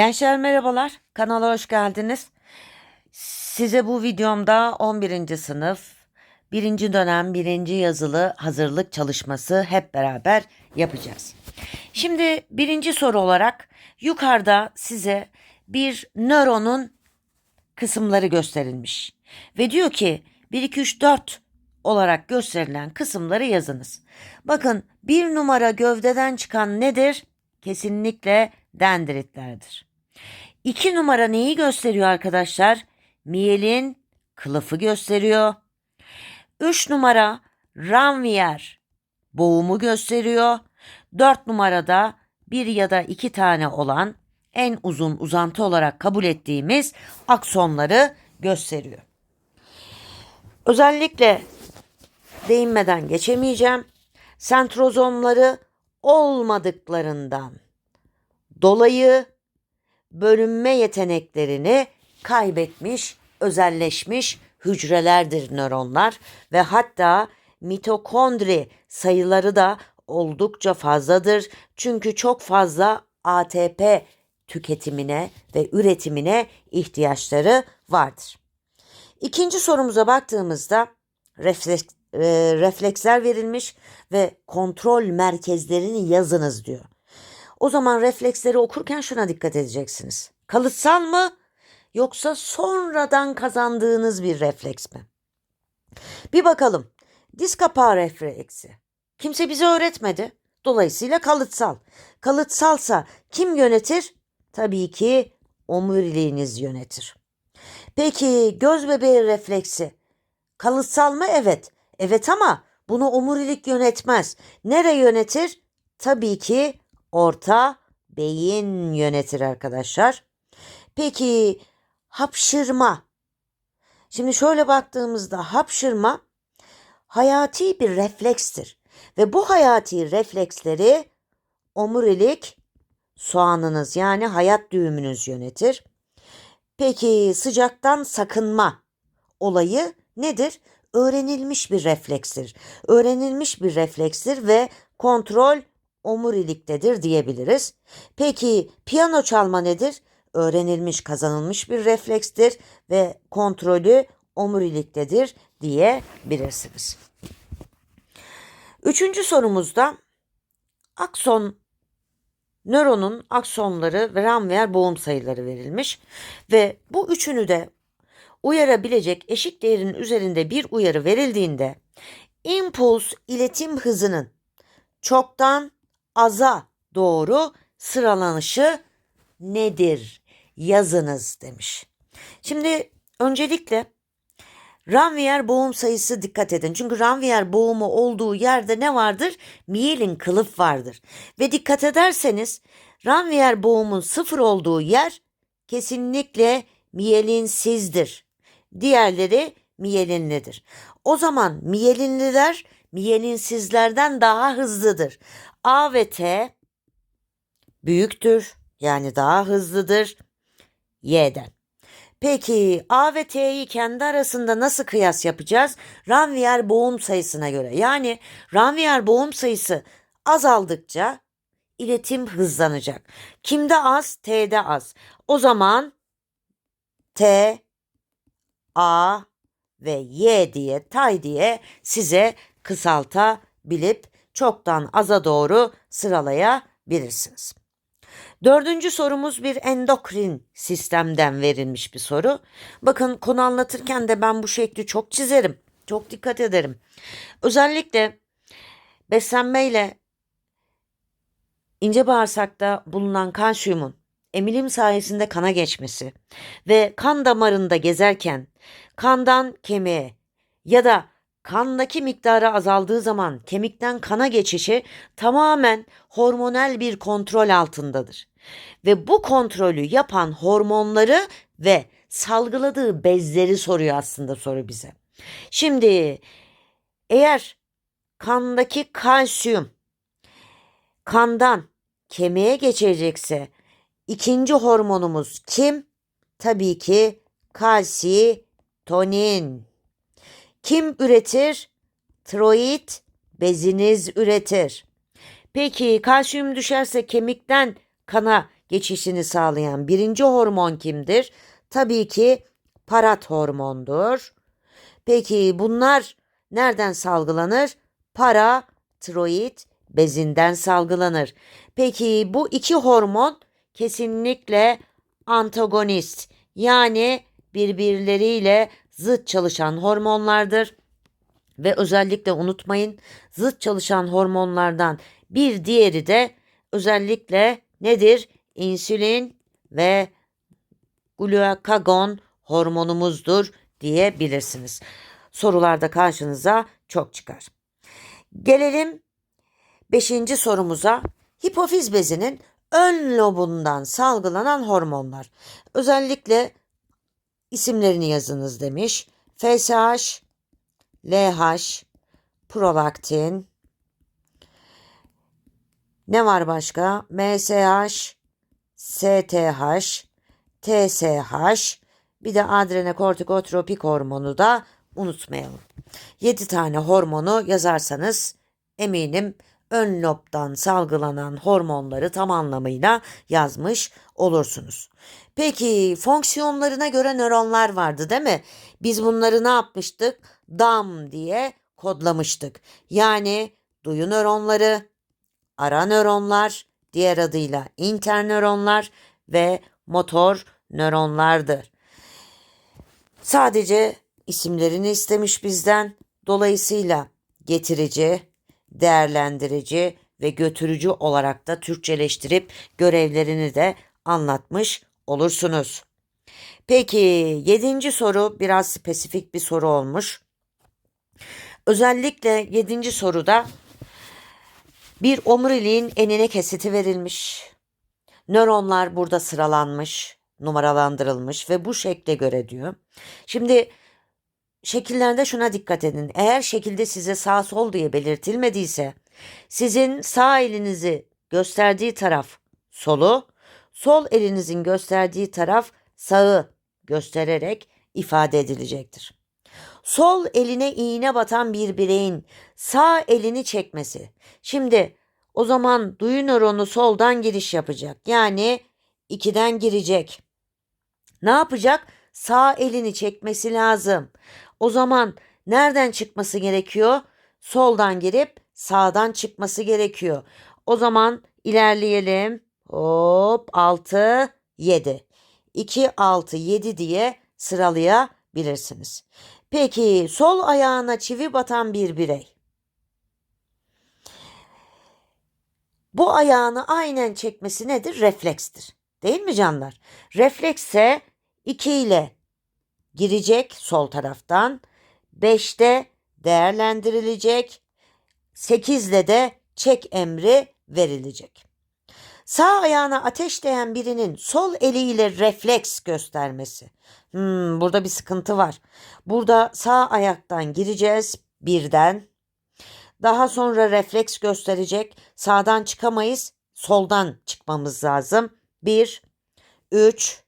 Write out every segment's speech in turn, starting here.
Gençler merhabalar. Kanala hoş geldiniz. Size bu videomda 11. sınıf 1. dönem 1. yazılı hazırlık çalışması hep beraber yapacağız. Şimdi birinci soru olarak yukarıda size bir nöronun kısımları gösterilmiş. Ve diyor ki 1, 2, 3, 4 olarak gösterilen kısımları yazınız. Bakın bir numara gövdeden çıkan nedir? Kesinlikle dendritlerdir. İki numara neyi gösteriyor arkadaşlar? Miyelin kılıfı gösteriyor. Üç numara ranvier boğumu gösteriyor. Dört numarada bir ya da iki tane olan en uzun uzantı olarak kabul ettiğimiz aksonları gösteriyor. Özellikle değinmeden geçemeyeceğim. Sentrozomları olmadıklarından dolayı bölünme yeteneklerini kaybetmiş, özelleşmiş hücrelerdir nöronlar ve hatta mitokondri sayıları da oldukça fazladır. Çünkü çok fazla ATP tüketimine ve üretimine ihtiyaçları vardır. İkinci sorumuza baktığımızda refleks, e, refleksler verilmiş ve kontrol merkezlerini yazınız diyor. O zaman refleksleri okurken şuna dikkat edeceksiniz. Kalıtsal mı yoksa sonradan kazandığınız bir refleks mi? Bir bakalım. Diz kapağı refleksi. Kimse bize öğretmedi. Dolayısıyla kalıtsal. Kalıtsalsa kim yönetir? Tabii ki omuriliğiniz yönetir. Peki göz bebeği refleksi. Kalıtsal mı? Evet. Evet ama bunu omurilik yönetmez. Nere yönetir? Tabii ki orta beyin yönetir arkadaşlar. Peki hapşırma. Şimdi şöyle baktığımızda hapşırma hayati bir reflekstir. Ve bu hayati refleksleri omurilik soğanınız yani hayat düğümünüz yönetir. Peki sıcaktan sakınma olayı nedir? Öğrenilmiş bir reflekstir. Öğrenilmiş bir reflekstir ve kontrol omuriliktedir diyebiliriz. Peki piyano çalma nedir? Öğrenilmiş, kazanılmış bir reflekstir ve kontrolü omuriliktedir diyebilirsiniz. Üçüncü sorumuzda akson nöronun aksonları ve ranvier boğum sayıları verilmiş ve bu üçünü de uyarabilecek eşik değerin üzerinde bir uyarı verildiğinde impuls iletim hızının çoktan aza doğru sıralanışı nedir? Yazınız demiş. Şimdi öncelikle Ranvier boğum sayısı dikkat edin. Çünkü Ranvier boğumu olduğu yerde ne vardır? Miyelin kılıf vardır. Ve dikkat ederseniz Ranvier boğumun sıfır olduğu yer kesinlikle miyelinsizdir. Diğerleri miyelinlidir. O zaman miyelinliler miyelinsizlerden daha hızlıdır. A ve T büyüktür yani daha hızlıdır Y'den. Peki A ve T'yi kendi arasında nasıl kıyas yapacağız? Ranvier boğum sayısına göre. Yani Ranvier boğum sayısı azaldıkça iletim hızlanacak. Kimde az? T'de az. O zaman T, A ve Y diye, tay diye size kısaltabilip çoktan aza doğru sıralayabilirsiniz. Dördüncü sorumuz bir endokrin sistemden verilmiş bir soru. Bakın konu anlatırken de ben bu şekli çok çizerim. Çok dikkat ederim. Özellikle beslenmeyle ince bağırsakta bulunan kalsiyumun emilim sayesinde kana geçmesi ve kan damarında gezerken kandan kemiğe ya da kandaki miktarı azaldığı zaman kemikten kana geçişi tamamen hormonal bir kontrol altındadır. Ve bu kontrolü yapan hormonları ve salgıladığı bezleri soruyor aslında soru bize. Şimdi eğer kandaki kalsiyum kandan kemiğe geçecekse ikinci hormonumuz kim? Tabii ki kalsitonin. Kim üretir? Tiroid beziniz üretir. Peki kalsiyum düşerse kemikten kana geçişini sağlayan birinci hormon kimdir? Tabii ki parat hormondur. Peki bunlar nereden salgılanır? Paratiroid bezinden salgılanır. Peki bu iki hormon kesinlikle antagonist yani birbirleriyle zıt çalışan hormonlardır. Ve özellikle unutmayın zıt çalışan hormonlardan bir diğeri de özellikle nedir? İnsülin ve glukagon hormonumuzdur diyebilirsiniz. Sorularda karşınıza çok çıkar. Gelelim beşinci sorumuza. Hipofiz bezinin ön lobundan salgılanan hormonlar. Özellikle isimlerini yazınız demiş. FSH, LH, prolaktin. Ne var başka? MSH, STH, TSH, bir de adrenokortikotropik hormonu da unutmayalım. 7 tane hormonu yazarsanız eminim ön lobdan salgılanan hormonları tam anlamıyla yazmış olursunuz. Peki fonksiyonlarına göre nöronlar vardı değil mi? Biz bunları ne yapmıştık? DAM diye kodlamıştık. Yani duyu nöronları, ara nöronlar, diğer adıyla internöronlar ve motor nöronlardır. Sadece isimlerini istemiş bizden. Dolayısıyla getirici, değerlendirici ve götürücü olarak da Türkçeleştirip görevlerini de anlatmış olursunuz. Peki yedinci soru biraz spesifik bir soru olmuş. Özellikle yedinci soruda bir omuriliğin enine kesiti verilmiş. Nöronlar burada sıralanmış, numaralandırılmış ve bu şekle göre diyor. Şimdi şekillerde şuna dikkat edin. Eğer şekilde size sağ sol diye belirtilmediyse sizin sağ elinizi gösterdiği taraf solu, sol elinizin gösterdiği taraf sağı göstererek ifade edilecektir. Sol eline iğne batan bir bireyin sağ elini çekmesi. Şimdi o zaman duyu nöronu soldan giriş yapacak. Yani 2'den girecek. Ne yapacak? Sağ elini çekmesi lazım. O zaman nereden çıkması gerekiyor? Soldan girip sağdan çıkması gerekiyor. O zaman ilerleyelim. Hop 6 7. 2 6 7 diye sıralayabilirsiniz. Peki sol ayağına çivi batan bir birey. Bu ayağını aynen çekmesi nedir? Reflekstir. Değil mi canlar? Reflekse 2 ile girecek sol taraftan. 5'te değerlendirilecek. 8'de de çek emri verilecek. Sağ ayağına ateş değen birinin sol eliyle refleks göstermesi. Hmm, burada bir sıkıntı var. Burada sağ ayaktan gireceğiz birden. Daha sonra refleks gösterecek. Sağdan çıkamayız. Soldan çıkmamız lazım. 1, 3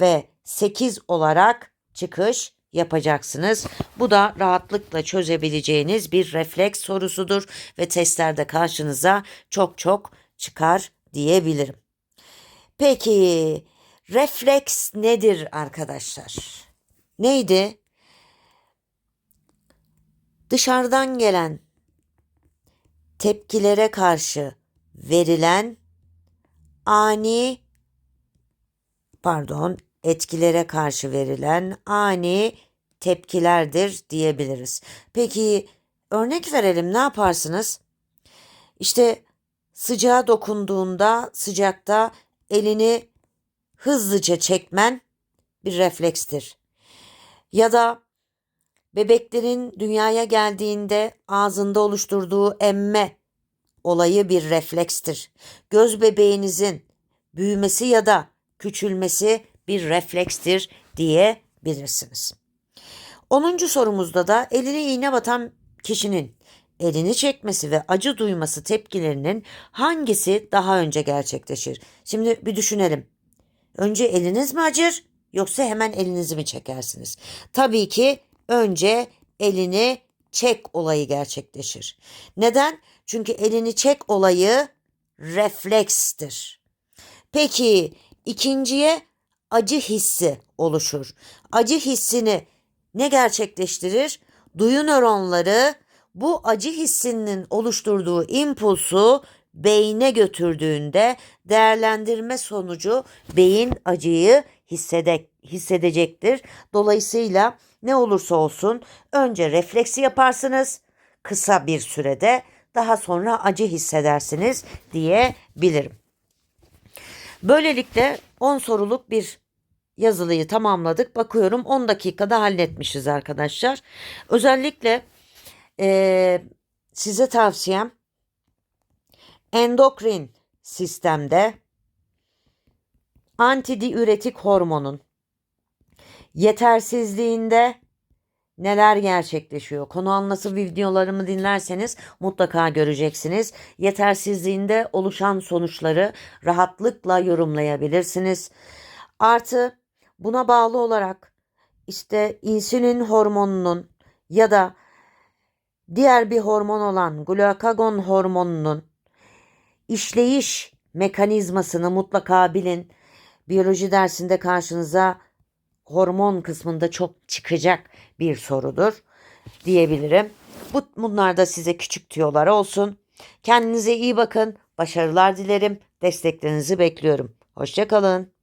ve 8 olarak çıkış yapacaksınız. Bu da rahatlıkla çözebileceğiniz bir refleks sorusudur ve testlerde karşınıza çok çok çıkar diyebilirim. Peki refleks nedir arkadaşlar? Neydi? Dışarıdan gelen tepkilere karşı verilen ani pardon etkilere karşı verilen ani tepkilerdir diyebiliriz. Peki örnek verelim ne yaparsınız? İşte sıcağa dokunduğunda sıcakta elini hızlıca çekmen bir reflekstir. Ya da bebeklerin dünyaya geldiğinde ağzında oluşturduğu emme olayı bir reflekstir. Göz bebeğinizin büyümesi ya da küçülmesi bir reflekstir diyebilirsiniz. 10. sorumuzda da eline iğne batan kişinin elini çekmesi ve acı duyması tepkilerinin hangisi daha önce gerçekleşir? Şimdi bir düşünelim. Önce eliniz mi acır yoksa hemen elinizi mi çekersiniz? Tabii ki önce elini çek olayı gerçekleşir. Neden? Çünkü elini çek olayı reflekstir. Peki ikinciye acı hissi oluşur. Acı hissini ne gerçekleştirir? Duyu nöronları bu acı hissinin oluşturduğu impulsu beyne götürdüğünde değerlendirme sonucu beyin acıyı hissede, hissedecektir. Dolayısıyla ne olursa olsun önce refleksi yaparsınız kısa bir sürede daha sonra acı hissedersiniz diyebilirim. Böylelikle 10 soruluk bir yazılıyı tamamladık. Bakıyorum 10 dakikada halletmişiz arkadaşlar. Özellikle eee, size tavsiyem endokrin sistemde antidiüretik hormonun yetersizliğinde neler gerçekleşiyor? Konu anlatı videolarımı dinlerseniz mutlaka göreceksiniz. Yetersizliğinde oluşan sonuçları rahatlıkla yorumlayabilirsiniz. Artı buna bağlı olarak işte insülin hormonunun ya da diğer bir hormon olan glukagon hormonunun işleyiş mekanizmasını mutlaka bilin. Biyoloji dersinde karşınıza hormon kısmında çok çıkacak bir sorudur diyebilirim. Bu, bunlar da size küçük tüyolar olsun. Kendinize iyi bakın. Başarılar dilerim. Desteklerinizi bekliyorum. Hoşçakalın.